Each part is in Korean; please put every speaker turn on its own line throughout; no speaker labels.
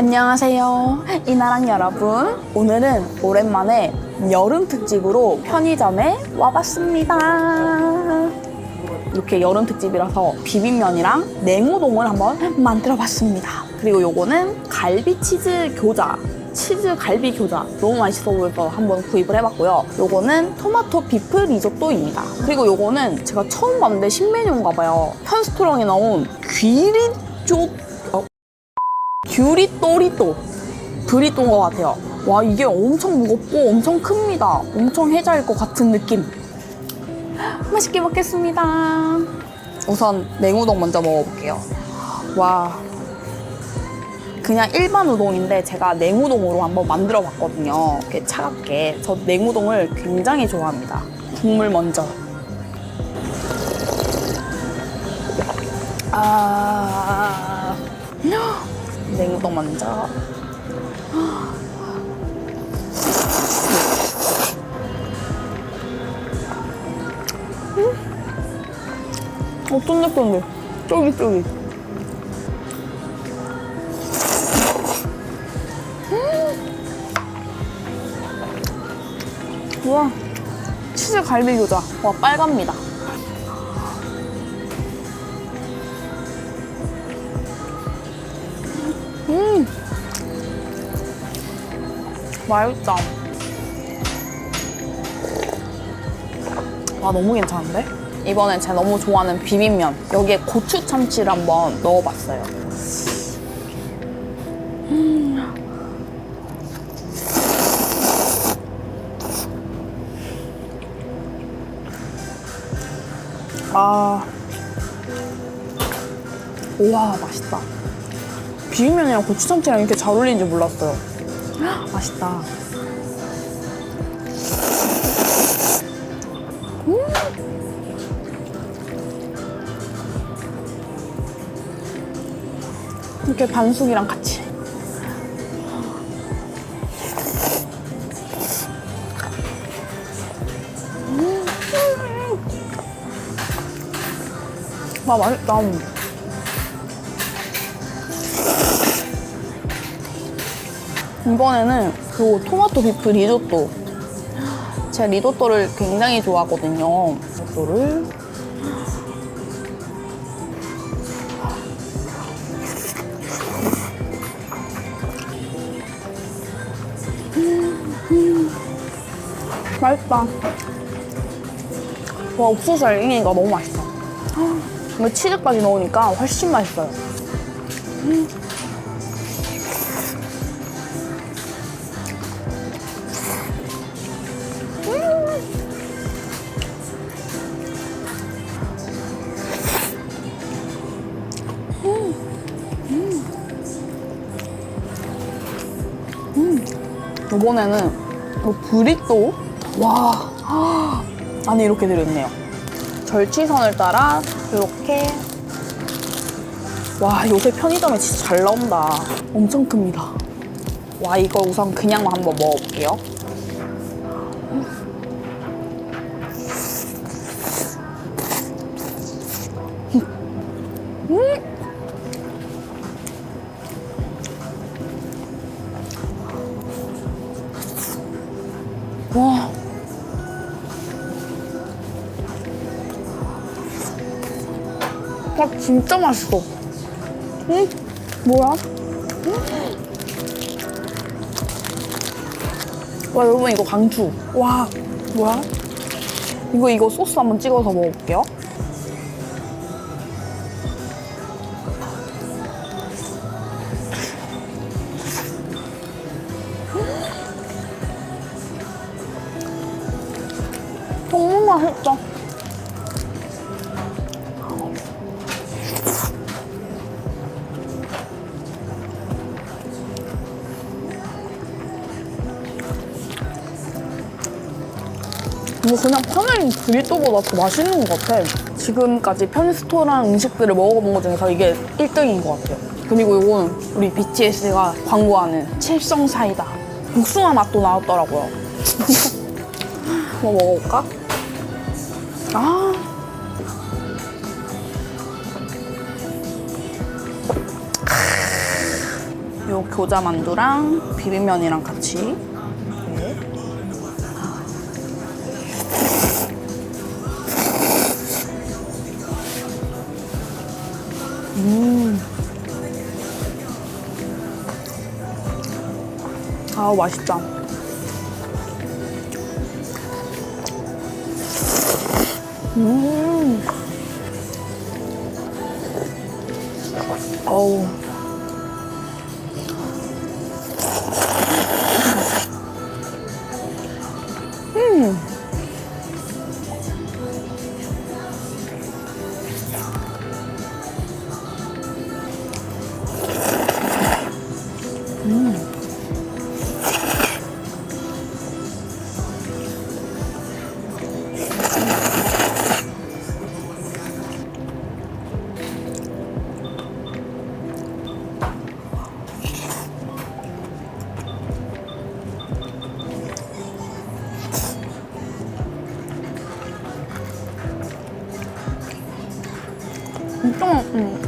안녕하세요. 이나랑 여러분. 오늘은 오랜만에 여름 특집으로 편의점에 와봤습니다. 이렇게 여름 특집이라서 비빔면이랑 냉우동을 한번 만들어 봤습니다. 그리고 요거는 갈비 치즈 교자. 치즈 갈비 교자 너무 맛있어 보여서 한번 구입을 해봤고요. 요거는 토마토 비프 리조또입니다. 그리고 요거는 제가 처음 봤는데 신메뉴인가 봐요. 편스토랑에 나온 귀리쪼 어, 귤이또리또 브리또인 것 같아요. 와 이게 엄청 무겁고 엄청 큽니다. 엄청 해자일 것 같은 느낌. 맛있게 먹겠습니다. 우선 냉우동 먼저 먹어볼게요. 와 그냥 일반 우동인데 제가 냉우동으로 한번 만들어 봤거든요. 이렇게 차갑게. 저 냉우동을 굉장히 좋아합니다. 국물 먼저. 아. 냉우동 먼저. 어, 쫀득쫀득. 쫄깃쫄깃. 우와. 치즈 갈비 교자. 와, 빨갑니다. 맛있다. 와, 너무 괜찮은데? 이번엔 제가 너무 좋아하는 비빔면. 여기에 고추 참치를 한번 넣어봤어요. 아. 우와, 맛있다. 비빔면이랑 고추참치랑 이렇게 잘 어울리는지 몰랐어요. 헉, 맛있다. 음. 이렇게 반숙이랑 같이. 음. 와, 맛있다. 이번에는 그 토마토 비프 리조또. 제가 리조또를 굉장히 좋아하거든요. 리조또를. 음, 맛있다. 와, 옥수수 알갱이가 너무 맛있어. 치즈까지 넣으니까 훨씬 맛있어요. 이번에는 그 브리또? 와. 안에 이렇게 들어있네요. 절취선을 따라 이렇게. 와 요새 편의점에 진짜 잘 나온다. 엄청 큽니다. 와 이거 우선 그냥 한번 먹어볼게요 와. 와, 진짜 맛있어. 응? 뭐야? 응? 와, 여러분, 이거 강추. 와, 뭐야? 이거, 이거 소스 한번 찍어서 먹어볼게요. 맛있다. 이거 그냥 파는 브리또보다 더 맛있는 것 같아. 지금까지 편스토랑 음식들을 먹어본 것 중에서 이게 1등인 것 같아요. 그리고 이건 우리 BTS가 광고하는 칠성 사이다. 복숭아 맛도 나왔더라고요. 한번 먹어볼까? 아. 요 교자 만두랑 비빔면이랑 같이. 네. 음. 아 맛있다. 음. 어우. 좀, 음.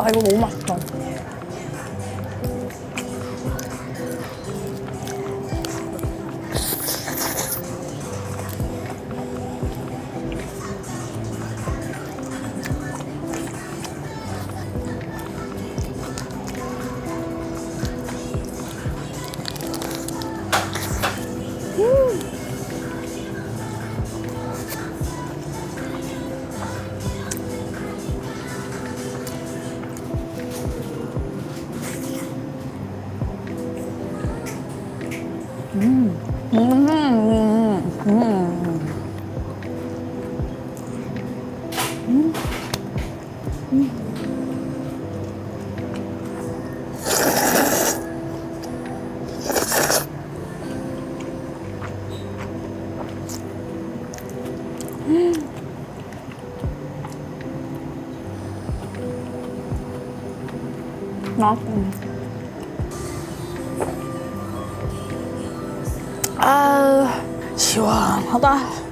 아, 이거 너무 맛있다. 음, 음, 음. 맛있다. 시원하다.